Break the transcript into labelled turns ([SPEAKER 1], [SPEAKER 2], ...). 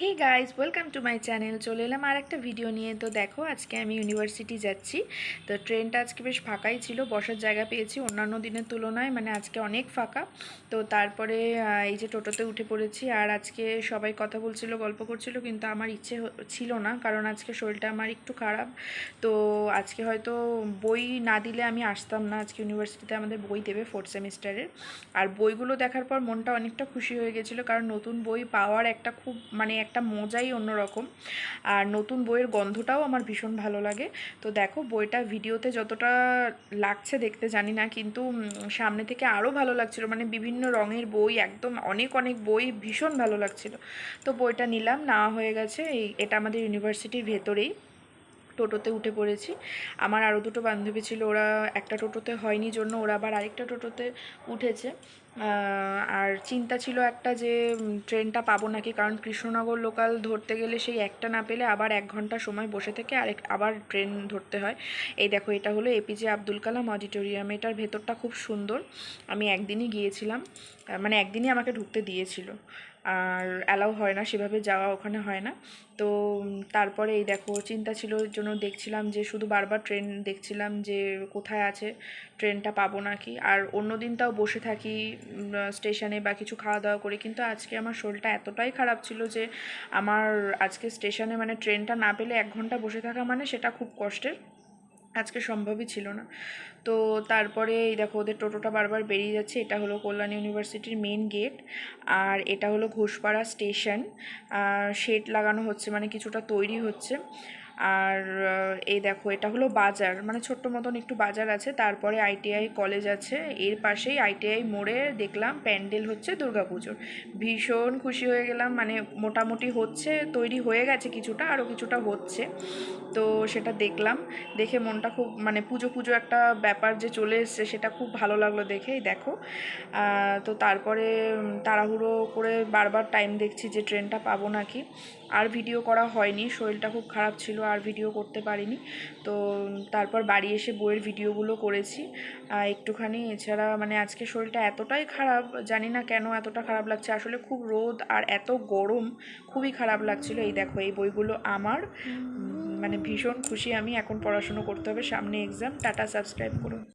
[SPEAKER 1] Hey guys welcome to my channel চলে এলাম আর একটা ভিডিও নিয়ে। তো দেখো, আজকে আমি ইউনিভার্সিটি যাচ্ছি। তো ট্রেনটা আজকে বেশ ফাঁকাই ছিল, বসার জায়গা পেয়েছি অন্যান্য দিনের তুলনায় মানে আজকে অনেক ফাঁকা। তো তারপরে এই যে টোটোতে উঠে পড়েছি, আর আজকে সবাই কথা বলছিল, গল্প করছিল, কিন্তু আমার ইচ্ছে ছিল না, কারণ আজকে শরীরটা আমার একটু খারাপ। তো আজকে হয়তো বই না দিলে আমি আসতাম না। আজকে ইউনিভার্সিটিতে আমাদের বই দেবে ফোর্থ সেমিস্টারের আর বইগুলো দেখার পর মনটা অনেকটা খুশি হয়ে গেছিল, কারণ নতুন বই পাওয়ার একটা খুব মানে একটা মজাই অন্যরকম। আর নতুন বইয়ের গন্ধটাও আমার ভীষণ ভালো লাগে। তো দেখো, বইটা ভিডিওতে যতটা লাগছে দেখতে জানি না, কিন্তু সামনে থেকে আরও ভালো লাগছিল। মানে বিভিন্ন রঙের বই, একদম অনেক অনেক বই ভীষণ ভালো লাগছিল। তো বইটা নিলাম, নেওয়া হয়ে গেছে। এই, এটা আমাদের ইউনিভার্সিটির ভেতরেই। টোটোতে উঠে পড়েছি। আমার আরও দুটো বান্ধবী ছিল, ওরা একটা টোটোতে হয়নি জন্য ওরা আবার আরেকটা টোটোতে উঠেছে। আর চিন্তা ছিল একটা যে ট্রেনটা পাবো নাকি, কারণ কৃষ্ণনগর লোকাল ধরতে গেলে সেই একটা না পেলে আবার এক ঘণ্টা সময় বসে থেকে আরেক, আবার ট্রেন ধরতে হয়। এই দেখো, এটা হলো এপিজে আব্দুল কালাম অডিটোরিয়াম। এটার ভেতরটা খুব সুন্দর। আমি একদিনই গিয়েছিলাম। মানে একদিনই আমাকে ঢুকতে দিয়েছিল। আর অ্যালাউ হয় না, সেভাবে যাওয়া ওখানে হয় না। তো তারপরে এই দেখো, চিন্তা ছিল জন্য দেখছিলাম যে, শুধু বারবার ট্রেন দেখছিলাম যে, কোথায় আছে ট্রেনটা পাবো নাকি। আর অন্য দিন তাও বসে থাকি স্টেশনে বা কিছু খাওয়া দাওয়া করি। কিন্তু আজকে আমার শরীরটা এতটাই খারাপ ছিল যে, আমার আজকে স্টেশনে মানে ট্রেনটা না পেলে এক ঘণ্টা বসে থাকা মানে সেটা খুব কষ্টের। আজকে সম্ভবই ছিল না। তো তারপরে এই দেখো ওদের টোটোটা বারবার বেরিয়ে যাচ্ছে। এটা হলো কল্যাণ ইউনিভার্সিটির মেন গেট আর এটা হলো ঘোষপাড়া স্টেশন শেড লাগানো হচ্ছে মানে কিছুটা তৈরি হচ্ছে। আর এই দেখো, এটা হলো বাজার। মানে ছোট্ট মতন একটু বাজার আছে, তারপরে আইটিআই কলেজ আছে। এর পাশেই আইটিআই মোড়ে দেখলাম প্যান্ডেল হচ্ছে দুর্গাপুজোর। ভীষণ খুশি হয়ে গেলাম মানে মোটামুটি হচ্ছে, তৈরি হয়ে গেছে কিছুটা আরও কিছুটা হচ্ছে। তো সেটা দেখলাম, দেখে মনটা খুব মানে পুজো পুজো একটা ব্যাপার যে চলে এসছে, সেটা খুব ভালো লাগল দেখে, এই দেখো। তো তারপরে তাড়াহুড়ো করে বারবার টাইম দেখছি যে ট্রেনটা পাবো নাকি। আর ভিডিও করা হয়নি, শরীরটা খুব খারাপ ছিল আর ভিডিও করতে পারিনি। তো তারপর বাড়ি এসে বইয়ের ভিডিওগুলো করেছি। একটুখানি, এছাড়া মানে আজকে শরীরটা এতটাই খারাপ, জানি না কেন এতটা খারাপ লাগছে। আসলে খুব রোদ আর এত গরম, খুবই খারাপ লাগছিল। এই দেখো, এই বইগুলো আমার। মানে ভীষণ খুশি আমি। এখন পড়াশুনো করতে হবে। সামনে এক্সাম টাটা সাবস্ক্রাইব করুন